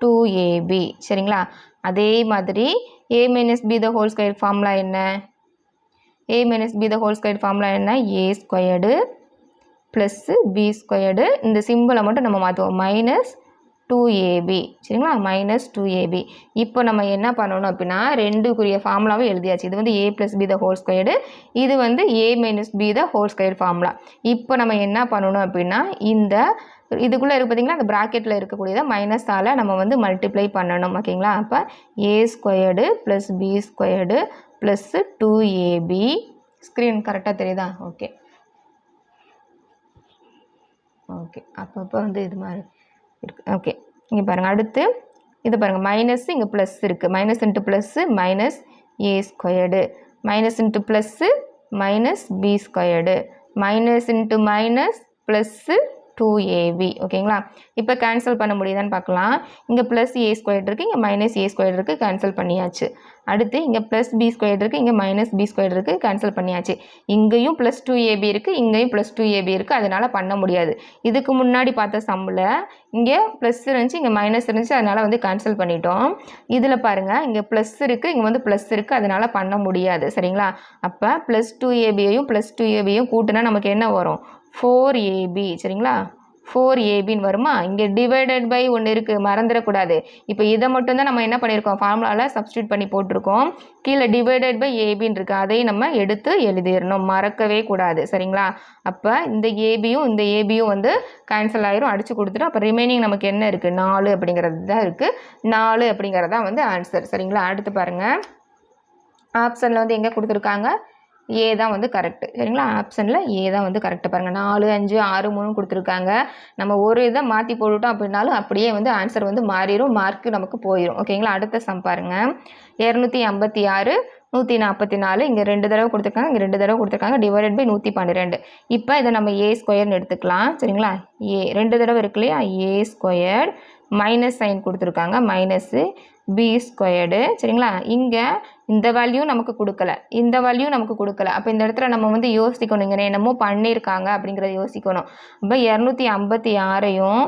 two AB சரிங்களா? அதே மாதிரி A minus B the whole square formula என்ன? A minus B the whole square formula என்ன? A squared plus B squared இந்த சிம்பிளை மட்டும் நம்ம மாற்றுவோம் மைனஸ் டூ ஏபி சரிங்களா? மைனஸ் டூ ஏபி இப்போ நம்ம என்ன பண்ணணும் அப்படின்னா ரெண்டுக்குரிய ஃபார்முலாவை எழுதியாச்சு. இது வந்து A plus B the whole squared இது வந்து A minus B the whole square formula இப்போ நம்ம என்ன பண்ணணும் அப்படின்னா இந்த இதுக்குள்ளே இருக்கு பார்த்தீங்களா அந்த ப்ராக்கெட்டில் இருக்கக்கூடியதை மைனஸால் நம்ம வந்து மல்டிப்ளை பண்ணணும். ஓகேங்களா அப்போ A squared plus B squared plus two AB screen கரெக்டாக தெரியுதா? ஓகே ஓகே அப்பப்போ வந்து இது மாதிரி இருக்கு. ஓகே இங்கே பாருங்கள் அடுத்து இது பாருங்கள் மைனஸ் இங்கே ப்ளஸ் இருக்குது minus into plus minus A squared minus into plus minus B squared minus into minus plus two AB ஓகேங்களா இப்போ கேன்சல் பண்ண முடியுதான்னு பார்க்கலாம். இங்கே ப்ளஸ் ஏ ஸ்கொயர் இருக்குது இங்கே மைனஸ் ஏ ஸ்கொயர் இருக்குது கேன்சல் பண்ணியாச்சு. அடுத்து இங்கே ப்ளஸ் பி ஸ்கொயர் இருக்குது இங்கே மைனஸ் பி ஸ்கொயர் இருக்குது கேன்சல் பண்ணியாச்சு. இங்கேயும் ப்ளஸ் டூ ஏபி இருக்குது இங்கேயும் ப்ளஸ் டூ ஏபி இருக்குது அதனால் பண்ண முடியாது. இதுக்கு முன்னாடி பார்த்த சம்மில் இங்கே ப்ளஸ் இருந்துச்சு இங்கே மைனஸ் இருந்துச்சு அதனால் வந்து கேன்சல் பண்ணிட்டோம். இதில் பாருங்கள் இங்கே ப்ளஸ் இருக்குது இங்கே வந்து ப்ளஸ் இருக்குது அதனால் பண்ண முடியாது சரிங்களா? அப்போ ப்ளஸ் டூ ஏபியையும் ப்ளஸ் டூ ஏபியையும் கூட்டினா நமக்கு என்ன வரும்? ஃபோர் ஏபி சரிங்களா? ஃபோர் ஏபின்னு வருமா? இங்கே டிவைடட் பை ஒன்று இருக்குது மறந்துடக்கூடாது. இப்போ இதை மட்டும்தான் நம்ம என்ன பண்ணியிருக்கோம் ஃபார்முலாவில் சப்ஸ்டியூட் பண்ணி போட்டிருக்கோம். கீழே டிவைடட் பை ஏபின்னு இருக்குது அதையும் நம்ம எடுத்து எழுதிடணும். மறக்கவே கூடாது சரிங்களா? அப்போ இந்த ஏபியும் இந்த ஏபியும் வந்து கேன்சல் ஆயிரும். அடித்து கொடுத்துட்டு அப்போ ரிமைனிங் நமக்கு என்ன இருக்குது நாலு அப்படிங்கிறது தான் இருக்குது நாலு அப்படிங்கிறது தான் வந்து ஆன்சர் சரிங்களா? அடுத்து பாருங்கள் ஆப்ஷனில் வந்து எங்கே கொடுத்துருக்காங்க? ஏ தான் வந்து கரெக்டு சரிங்களா? ஆப்ஷனில் ஏ தான் வந்து கரெக்டு பாருங்கள் நாலு அஞ்சு ஆறு மூணு கொடுத்துருக்காங்க. நம்ம ஒரு இதை மாற்றி போட்டுட்டோம் அப்படின்னாலும் அப்படியே வந்து ஆன்சர் வந்து மாறிடும் மார்க்கு நமக்கு போயிடும் ஓகேங்களா அடுத்த சம் பாருங்கள் இரநூத்தி ஐம்பத்தி ஆறு நூற்றி நாற்பத்தி நாலு. இங்கே ரெண்டு தடவை கொடுத்துருக்காங்க இங்கே ரெண்டு தடவை கொடுத்துருக்காங்க டிவைடட் பை நூற்றி பன்னிரெண்டு. இப்போ இதை நம்ம ஏ ஸ்கொயர்னு எடுத்துக்கலாம். சரிங்களா? ஏ ரெண்டு தடவை இருக்கு இல்லையா? ஏ ஸ்கொயர் மைனஸ் சைன் கொடுத்துருக்காங்க மைனஸு பி ஸ்கொயர்டு சரிங்களா? இங்கே இந்த வேல்யூ நமக்கு கொடுக்கல. இந்த வேல்யூ நமக்கு கொடுக்கல. அப்போ இந்த இடத்துல நம்ம வந்து யோசிக்கணும். இங்கே என்னமோ பண்ணியிருக்காங்க அப்படிங்கிறத யோசிக்கணும். அப்போ இரநூத்தி ஐம்பத்தி ஆறையும்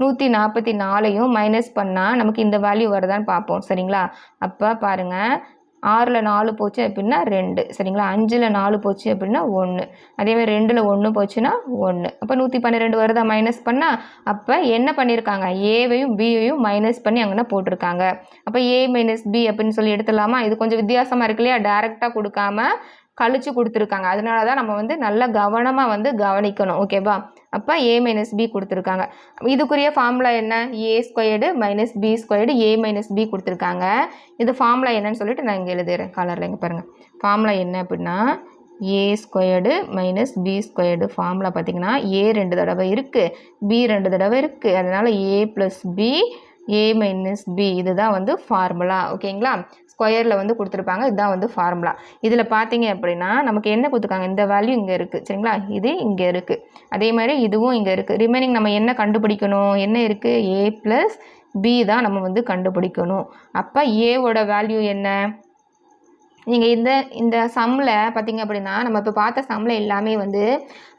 நூற்றி நாற்பத்தி நாலையும் மைனஸ் பண்ணால் நமக்கு இந்த வேல்யூ வருதான்னு பார்ப்போம். சரிங்களா? அப்போ பாருங்கள் ஆறில் நாலு போச்சு அப்படின்னா ரெண்டு. சரிங்களா? அஞ்சில் நாலு போச்சு அப்படின்னா ஒன்று அதேமாதிரி ரெண்டில் ஒன்று போச்சுன்னா ஒன்று அப்போ நூற்றி பன்னிரெண்டு வருதா? மைனஸ் பண்ணால் அப்போ என்ன பண்ணியிருக்காங்க ஏவையும் பியையும் மைனஸ் பண்ணி அங்கேனா போட்டிருக்காங்க. அப்போ ஏ மைனஸ் பி அப்படின்னு சொல்லி எடுத்துடலாமா? இது கொஞ்சம் வித்தியாசமாக இருக்கு இல்லையா? டேரெக்டாக கொடுக்காம கழிச்சு கொடுத்துருக்காங்க. அதனால தான் நம்ம வந்து நல்ல கவனமாக வந்து கவனிக்கணும். ஓகேவா அப்போ ஏ மைனஸ் பி கொடுத்துருக்காங்க. இதுக்குரிய ஃபார்முலா என்ன? A squared minus B squared A minus B கொடுத்துருக்காங்க. இது ஃபார்முலா என்னன்னு சொல்லிட்டு நான் இங்கே எழுதுறேன் கலரில் இங்கே பாருங்கள் ஃபார்முலா என்ன அப்படின்னா A squared minus B squared formula பார்த்தீங்கன்னா ஏ ரெண்டு தடவை இருக்குது பி ரெண்டு தடவை இருக்குது அதனால் A plus B A minus B இதுதான் வந்து ஃபார்முலா ஓகேங்களா ஸ்கொயரில் வந்து கொடுத்துருப்பாங்க. இதுதான் வந்து ஃபார்முலா. இதில் பார்த்தீங்க அப்படின்னா நமக்கு என்ன கொடுத்துருக்காங்க? இந்த வேல்யூ இங்கே இருக்குது சரிங்களா? இது இங்கே இருக்குது அதே மாதிரி இதுவும் இங்கே இருக்குது ரிமைனிங் நம்ம என்ன கண்டுபிடிக்கணும்? என்ன இருக்குது ஏ ப்ளஸ் பி தான் நம்ம வந்து கண்டுபிடிக்கணும். அப்போ ஏவோட வேல்யூ என்ன? நீங்கள் இந்த இந்த சம்மில் பார்த்தீங்க அப்படின்னா நம்ம இப்போ பார்த்த சம்மில் எல்லாமே வந்து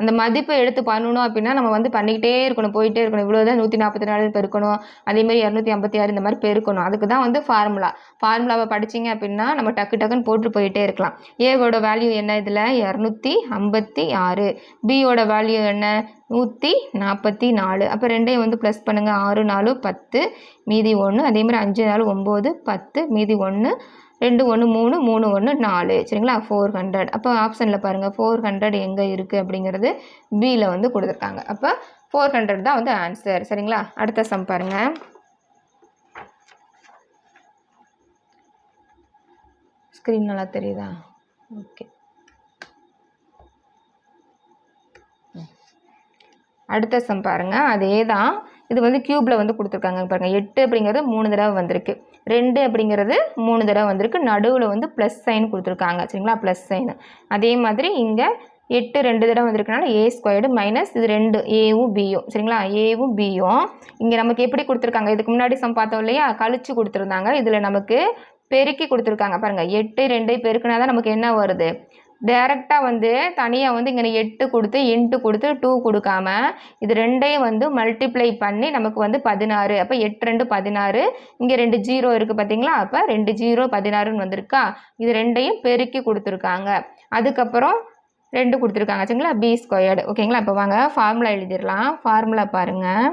அந்த மதிப்பை எடுத்து பண்ணணும் அப்படின்னா நம்ம வந்து பண்ணிக்கிட்டே இருக்கணும் போயிட்டே இருக்கணும். இவ்வளோ தான் நூற்றி நாற்பத்தி நாலு பெருக்கணும். அதேமாதிரி இரநூத்தி ஐம்பத்தி ஆறு இந்த மாதிரி பெருக்கணும். அதுக்கு தான் வந்து ஃபார்முலா ஃபார்முலாவை படிச்சிங்க அப்படின்னா நம்ம டக்கு டக்குன்னு போட்டு போயிட்டே இருக்கலாம். ஏவோட வேல்யூ என்ன இதில்? இரநூத்தி ஐம்பத்தி ஆறு பியோட வேல்யூ என்ன? நூற்றி நாற்பத்தி நாலு அப்போ ரெண்டையும் வந்து ப்ளஸ் பண்ணுங்கள் ஆறு நாலு பத்து. மீதி ஒன்று அதேமாதிரி அஞ்சு நாலு ஒம்பது பத்து. மீதி ஒன்று ரெண்டு ஒன்று மூணு மூணு ஒன்று நாலு. சரிங்களா? ஃபோர் ஹண்ட்ரட் அப்போ ஆப்ஷனில் பாருங்கள் ஃபோர் ஹண்ட்ரட் எங்கே இருக்குது அப்படிங்கிறது பியில் வந்து கொடுத்துருக்காங்க. அப்போ ஃபோர் ஹண்ட்ரட் தான் வந்து ஆன்சர் சரிங்களா? அடுத்த சம் பாருங்கள் ஸ்க்ரீன் நல்லா தெரியுதா? ஓகே அடுத்த சம் பாருங்கள் அதே தான் இது வந்து க்யூப்பில் வந்து கொடுத்துருக்காங்க பாருங்கள் எட்டு அப்படிங்கிறது மூணு தடவை வந்திருக்கு. ரெண்டு அப்படிங்கிறது மூணு தடவை வந்திருக்கு. நடுவில் வந்து ப்ளஸ் சைன் கொடுத்துருக்காங்க. சரிங்களா? ப்ளஸ் சைன் அதே மாதிரி இங்கே எட்டு ரெண்டு தடவை வந்திருக்கனால ஏ ஸ்கொயர்டு மைனஸ் இது ரெண்டு. ஏவும் பியும் சரிங்களா? ஏவும் பியும் இங்கே நமக்கு எப்படி கொடுத்துருக்காங்க? இதுக்கு முன்னாடி சம் பார்த்தோம் இல்லையா? கழிச்சு கொடுத்துருந்தாங்க. இதில் நமக்கு பெருக்கி கொடுத்துருக்காங்க. பாருங்கள் எட்டு ரெண்டு பெருக்குனா தான் நமக்கு என்ன வருது? டேரெக்டாக வந்து தனியாக வந்து இங்கே எட்டு கொடுத்து இன்ட்டு கொடுத்து டூ கொடுக்காம இது ரெண்டையும் வந்து மல்டிப்ளை பண்ணி நமக்கு வந்து பதினாறு. அப்போ எட்டு ரெண்டு பதினாறு. இங்கே ரெண்டு ஜீரோ இருக்குது பார்த்தீங்களா அப்போ ரெண்டு ஜீரோ பதினாறுன்னு வந்திருக்கா? இது ரெண்டையும் பெருக்கி கொடுத்துருக்காங்க. அதுக்கப்புறம் ரெண்டு கொடுத்துருக்காங்க சரிங்களா? பி ஸ்கொயர்டு ஓகேங்களா இப்போ வாங்க ஃபார்முலா எழுதிடலாம். ஃபார்முலா பாருங்கள்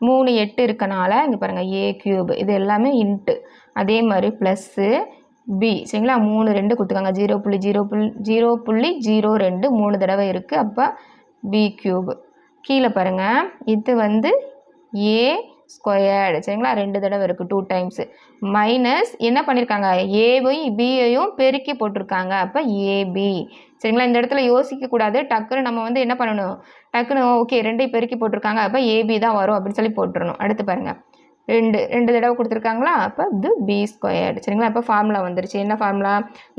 மூணு எட்டு இருக்கனால இங்கே பாருங்கள் ஏ க்யூப் இது எல்லாமே இன்ட்டு அதே மாதிரி ப்ளஸ்ஸு பி சரிங்களா? மூணு ரெண்டு கொடுத்துருக்காங்க. ஜீரோ புள்ளி ஜீரோ புள்ளி ஜீரோ புள்ளி ஜீரோ ரெண்டு மூணு தடவை இருக்குது அப்போ பி க்யூப் கீழே பாருங்கள் இது வந்து ஏ ஸ்கொயர்டு சரிங்களா? ரெண்டு தடவை இருக்குது டூ டைம்ஸு மைனஸ் என்ன பண்ணியிருக்காங்க ஏவையும் பியையும் பெருக்கி போட்டிருக்காங்க. அப்போ ஏபி சரிங்களா? இந்த இடத்துல யோசிக்கக்கூடாது டக்குன்னு நம்ம வந்து என்ன பண்ணணும்? டக்குன்னு ஓகே ரெண்டையும் பெருக்கி போட்டிருக்காங்க. அப்போ ஏபி தான் வரும் அப்படின்னு சொல்லி போட்டுடணும் அடுத்து பாருங்கள் ரெண்டு ரெண்டு தடவை கொடுத்துருக்காங்களா? அப்போ இது பி ஸ்கொயர்டு சரிங்களா? அப்போ ஃபார்முலா வந்துருச்சு. என்ன formula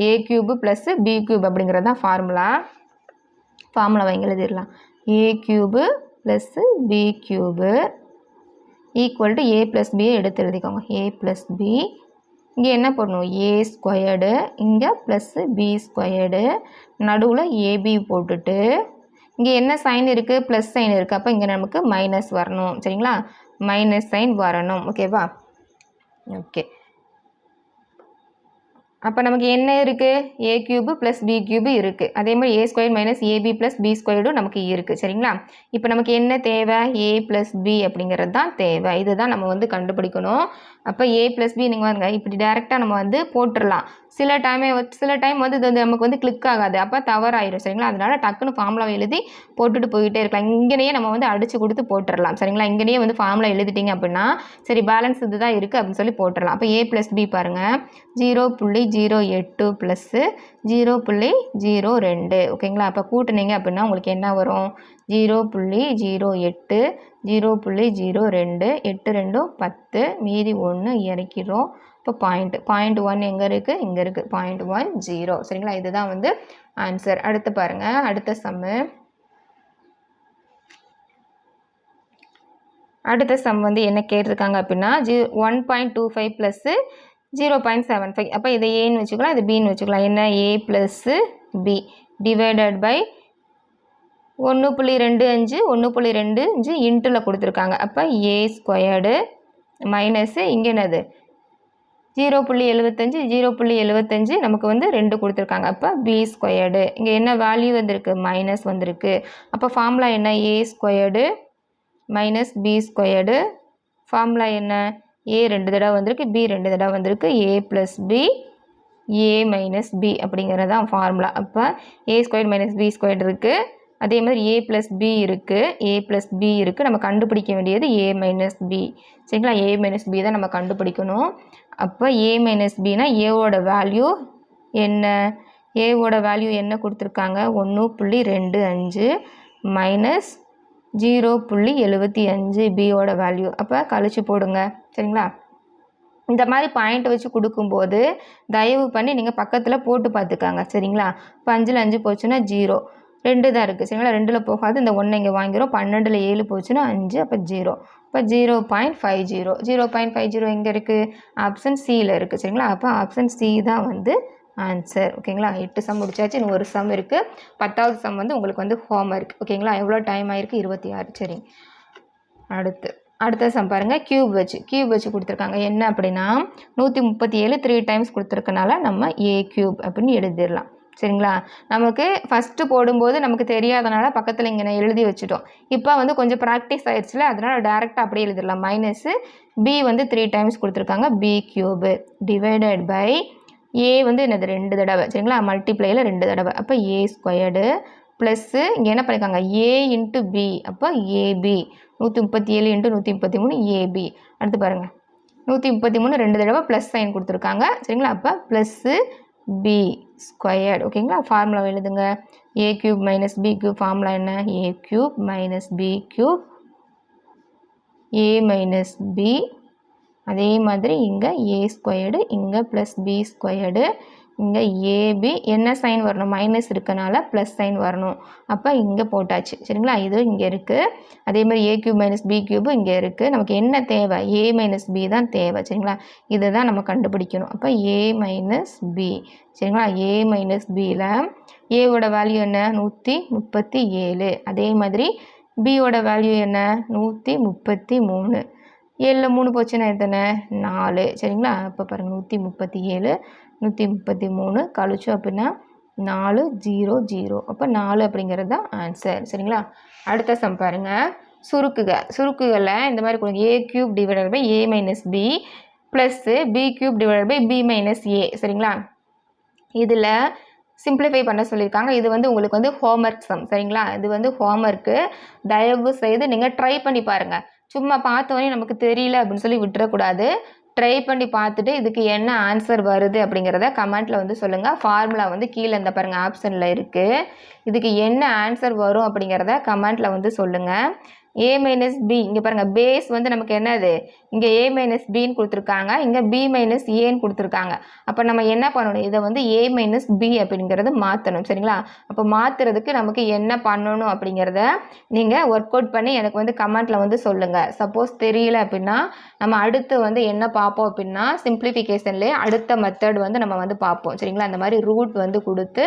A cube plus B cube அப்படிங்கிறது தான் ஃபார்முலா ஃபார்முலாவை எங்கே எழுதிடலாம். A cube plus B cube equal to A plus பியை எடுத்து எழுதிக்கோங்க. ஏ ப்ளஸ் பி இங்கே என்ன பண்ணணும் ஏ ஸ்கொயர்டு இங்கே ப்ளஸ்ஸு பி ஸ்கொயர்டு நடுவில் ஏபி போட்டுட்டு இங்கே என்ன சைன் இருக்குது ப்ளஸ் சைன் இருக்குது அப்போ இங்கே நமக்கு மைனஸ் வரணும். சரிங்களா? மைனஸ் சைன் வரணும். ஓகேவா ஓகே அப்போ நமக்கு என்ன இருக்குது A cube plus B cube இருக்குது அதே மாதிரி A square minus AB plus B ஸ்கொயர்டும் நமக்கு இருக்குது சரிங்களா? இப்போ நமக்கு என்ன தேவை? ஏ ப்ளஸ் பி அப்படிங்கிறது தான் தேவை. இதுதான் நம்ம வந்து கண்டுபிடிக்கணும். அப்போ ஏ ப்ளஸ் பி நீங்கள் வாங்க இப்படி டேரெக்டாக நம்ம வந்து போட்டுடலாம் சில டைமே சில டைம் வந்து இது வந்து நமக்கு வந்து கிளிக் ஆகாது. அப்போ தவறாயிரும் சரிங்களா? அதனால் டக்குன்னு ஃபார்முலா எழுதி போட்டுட்டு போயிட்டே இருக்கலாம். இங்கேயே நம்ம வந்து அடித்து கொடுத்து போட்டுடலாம் சரிங்களா? இங்கேயே வந்து ஃபார்முலா எழுதிட்டீங்க அப்படின்னா சரி பேலன்ஸ் இதுதான் இருக்குது அப்படின்னு சொல்லி போட்டுடலாம் அப்போ ஏ ப்ளஸ் பி பாருங்கள் ஜீரோ புள்ளி ஜீரோ எட்டு ப்ளஸ்ஸு ஜீரோ புள்ளி ஜீரோ ரெண்டு ஓகேங்களா அப்போ கூட்டினீங்க அப்படின்னா உங்களுக்கு என்ன வரும்? ஜீரோ புள்ளி ஜீரோ எட்டு ஜீரோ புள்ளி ஜீரோ ரெண்டு எட்டு ரெண்டும் பத்து மீதி ஒன்று இறக்கிறோம் இப்போ பாயிண்ட் பாயிண்ட் ஒன் எங்கே இருக்குது இங்கே இருக்குது பாயிண்ட் ஒன் ஜீரோ சரிங்களா? இதுதான் வந்து ஆன்சர் அடுத்து பாருங்கள் அடுத்த சம்மு அடுத்த சம் வந்து என்ன கேட்டிருக்காங்க அப்படின்னா ஜீ one point two five plus zero point seven five அப்போ இதை ஏன்னு வச்சுக்கலாம். இது பின்னு வச்சுக்கலாம். என்ன? A plus B divided by ஒன்று புள்ளி ரெண்டு அஞ்சு ஒன்று புள்ளி ரெண்டு அஞ்சு இன்ட்டில் கொடுத்துருக்காங்க. அப்போ ஏ ஸ்கொயர்டு மைனஸு இங்கே என்னது? ஜீரோ புள்ளி எழுபத்தஞ்சு ஜீரோ புள்ளி எழுபத்தஞ்சு நமக்கு வந்து ரெண்டு கொடுத்துருக்காங்க. அப்போ பி ஸ்கொயர்டு இங்கே என்ன வேல்யூ வந்திருக்கு? மைனஸ் வந்திருக்கு. அப்போ ஃபார்முலா என்ன? A squared minus B squared formula என்ன? ஏ ரெண்டு தடவை வந்திருக்கு. பி ரெண்டு தடவை வந்திருக்கு. A plus B A minus B அப்படிங்கிறது தான் ஃபார்முலா அப்போ A square minus B square இருக்குது அதே மாதிரி ஏ ப்ளஸ் பி இருக்குது ஏ ப்ளஸ் பி இருக்குது நம்ம கண்டுபிடிக்க வேண்டியது ஏ மைனஸ் பி சரிங்களா? ஏ மைனஸ் பி தான் நம்ம கண்டுபிடிக்கணும். அப்போ ஏ மைனஸ் பினா ஏவோட வேல்யூ என்ன? ஏவோட வேல்யூ என்ன கொடுத்துருக்காங்க? ஒன்று புள்ளி ரெண்டு அஞ்சு மைனஸ் ஜீரோ புள்ளி எழுபத்தி அஞ்சு பியோட வேல்யூ அப்போ கழிச்சு போடுங்க. சரிங்களா? இந்த மாதிரி பாயிண்ட் வச்சு கொடுக்கும்போது தயவு பண்ணி நீங்கள் பக்கத்தில் போட்டு பார்த்துக்காங்க. சரிங்களா? இப்போ அஞ்சில் அஞ்சு போச்சுன்னா ஜீரோ ரெண்டு தான் இருக்குது சரிங்களா? ரெண்டில் போகாது. இந்த ஒன்று இங்கே வாங்கிறோம் பன்னெண்டில் ஏழு போச்சுன்னா அஞ்சு அப்போ ஜீரோ. இப்போ zero point five zero. Zero point five zero எங்கே இருக்குது ஆப்ஷன் சியில் இருக்குது சரிங்களா? அப்போ ஆப்ஷன் சி தான் வந்து ஆன்சர் ஓகேங்களா? எட்டு சம் முடிச்சாச்சு. இன்னும் ஒரு சம் இருக்குது பத்தாவது சம் வந்து உங்களுக்கு வந்து ஹோம் ஒர்க் ஓகேங்களா? எவ்வளோ டைம் ஆயிருக்கு? இருபத்தி ஆறு. சரி. அடுத்து அடுத்த சம் பாருங்கள் கியூப் வச்சு கியூப் வச்சு கொடுத்துருக்காங்க. என்ன அப்படின்னா நூற்றி முப்பத்தி ஏழு த்ரீ டைம்ஸ் கொடுத்துருக்கனால நம்ம ஏ கியூப் அப்படின்னு எழுதிடலாம். சரிங்களா? நமக்கு ஃபஸ்ட்டு போடும்போது நமக்கு தெரியாதனால பக்கத்தில் இங்கே நான் எழுதி வச்சுட்டோம். இப்போ வந்து கொஞ்சம் ப்ராக்டிஸ் ஆயிடுச்சுல அதனால் டேரெக்டாக அப்படியே எழுதிடலாம். மைனஸு பி வந்து த்ரீ டைம்ஸ் கொடுத்துருக்காங்க. B cube divided by A வந்து என்னது? ரெண்டு தடவை. சரிங்களா? மல்டிப்ளையில் ரெண்டு தடவை. அப்போ ஏ ஸ்கொயர்டு ப்ளஸ்ஸு இங்கே என்ன பண்ணியிருக்காங்க ஏ இன்ட்டு பி அப்போ ஏபி நூற்றி முப்பத்தி ஏழு இன்ட்டு நூற்றி முப்பத்தி மூணு ஏபி அடுத்து பாருங்கள் நூற்றி முப்பத்தி மூணு ரெண்டு தடவை ப்ளஸ் சைன் கொடுத்துருக்காங்க. சரிங்களா? அப்போ ப்ளஸ்ஸு பி ஸ்கொயர்டு ஓகேங்களா ஃபார்முலா எழுதுங்க. A cube minus B cube formula என்ன? A cube minus B cube A minus B அதே மாதிரி இங்கே ஏ ஸ்கொயர்டு இங்கே ப்ளஸ் பி ஸ்கொயர்டு இங்கே ஏபி என்ன சைன் வரணும்? மைனஸ் இருக்கனால ப்ளஸ் சைன் வரணும். அப்போ இங்கே போட்டாச்சு. சரிங்களா? இது இங்கே இருக்குது அதே மாதிரி ஏ கியூப் மைனஸ் பி கியூபும் இங்கே இருக்குது நமக்கு என்ன தேவை? ஏ மைனஸ் பி தான் தேவை. சரிங்களா? இதை தான் நம்ம கண்டுபிடிக்கணும். அப்போ ஏ மைனஸ் பி சரிங்களா? ஏ மைனஸ் பியில் ஏவோட வேல்யூ என்ன? நூற்றி முப்பத்தி ஏழு. அதே மாதிரி பியோட வேல்யூ என்ன? நூற்றி முப்பத்தி மூணு. ஏழில் மூணு போச்சுன்னா எத்தனை? நாலு. சரிங்களா? இப்போ பாருங்கள் நூற்றி முப்பத்தி ஏழு. நூற்றி முப்பத்தி மூணு கழிச்சோம் அப்படின்னா நாலு ஜீரோ ஜீரோ. அப்போ நாலு அப்படிங்கிறது தான் ஆன்சர் சரிங்களா? அடுத்த சம் பாருங்கள் சுருக்குக. சுருக்குகளில் இந்த மாதிரி கொடுங்க. A cube divided by A minus B plus B cube divided by B minus A சரிங்களா? இதில் சிம்பிளிஃபை பண்ண சொல்லியிருக்காங்க. இது வந்து உங்களுக்கு வந்து ஹோம்ஒர்க் சம் சரிங்களா? இது வந்து ஹோம்ஒர்க்கு தயவு செய்து நீங்கள் ட்ரை பண்ணி பாருங்கள் சும்மா பார்த்தோன்னே நமக்கு தெரியல அப்படின்னு சொல்லி விட்டுறக்கூடாது. ட்ரை பண்ணி பார்த்துட்டு இதுக்கு என்ன ஆன்சர் வருது அப்படிங்கிறத கமெண்ட்டில் வந்து சொல்லுங்கள் ஃபார்முலா வந்து கீழே இந்த பாருங்கள் ஆப்ஷனில் இருக்குது இதுக்கு என்ன ஆன்சர் வரும் அப்படிங்கிறத கமெண்ட்டில் வந்து சொல்லுங்கள் ஏ மைனஸ் பி இங்கே பாருங்கள் பேஸ் வந்து நமக்கு என்னது? இங்கே ஏ மைனஸ் பின்னு கொடுத்துருக்காங்க. இங்கே பி மைனஸ் ஏன்னு கொடுத்துருக்காங்க. அப்போ நம்ம என்ன பண்ணணும்? இதை வந்து ஏ மைனஸ் பி அப்படிங்கிறது மாற்றணும் சரிங்களா? அப்போ மாற்றுறதுக்கு நமக்கு என்ன பண்ணணும் அப்படிங்கிறத நீங்கள் ஒர்க் அவுட் பண்ணி எனக்கு வந்து கமெண்ட்டில் வந்து சொல்லுங்கள் சப்போஸ் தெரியல அப்படின்னா நம்ம அடுத்து வந்து என்ன பார்ப்போம் அப்படின்னா சிம்பிளிஃபிகேஷன்லேயே அடுத்த மெத்தட் வந்து நம்ம வந்து பார்ப்போம். சரிங்களா? அந்த மாதிரி ரூட் வந்து கொடுத்து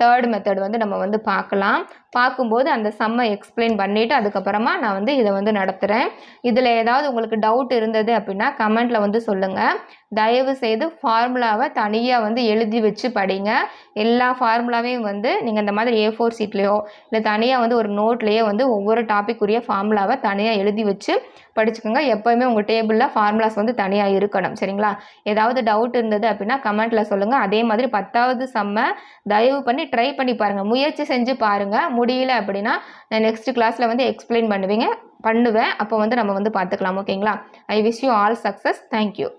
தேர்ட் மெத்தட் வந்து நம்ம வந்து பார்க்கலாம். பார்க்கும்போது அந்த சம்மை எக்ஸ்பிளைன் பண்ணிவிட்டு அதுக்கப்புறமா நான் வந்து இதை வந்து நடத்துகிறேன் இதில் ஏதாவது உங்களுக்கு டவுட் இருந்தது அப்படின்னா கமெண்ட்டில் வந்து சொல்லுங்கள் தயவு செய்து ஃபார்முலாவை தனியாக வந்து எழுதி வச்சு படிங்க. எல்லா ஃபார்முலாவையும் வந்து நீங்கள் இந்த மாதிரி ஏ ஃபோர் சீட்லேயோ இல்லை தனியாக வந்து ஒரு நோட்லேயோ வந்து ஒவ்வொரு டாப்பிக்குரிய ஃபார்முலாவை தனியாக எழுதி வச்சு படிச்சுக்கோங்க. எப்போயுமே உங்கள் டேபிளில் ஃபார்முலாஸ் வந்து தனியாக இருக்கணும். சரிங்களா? ஏதாவது டவுட் இருந்தது அப்படின்னா கமெண்ட்டில் சொல்லுங்கள் அதே மாதிரி பத்தாவது செம்ம தயவு பண்ணி ட்ரை பண்ணி பாருங்கள் முயற்சி செஞ்சு பாருங்கள் முடியல அப்படின்னா நான் நெக்ஸ்ட் கிளாஸில் வந்து எக்ஸ்பிளைன் பண்ணுவீங்க. பண்ணுவேன். அப்போ வந்து நம்ம வந்து பார்த்துக்கலாம். ஓகேங்களா? I wish you all success thank you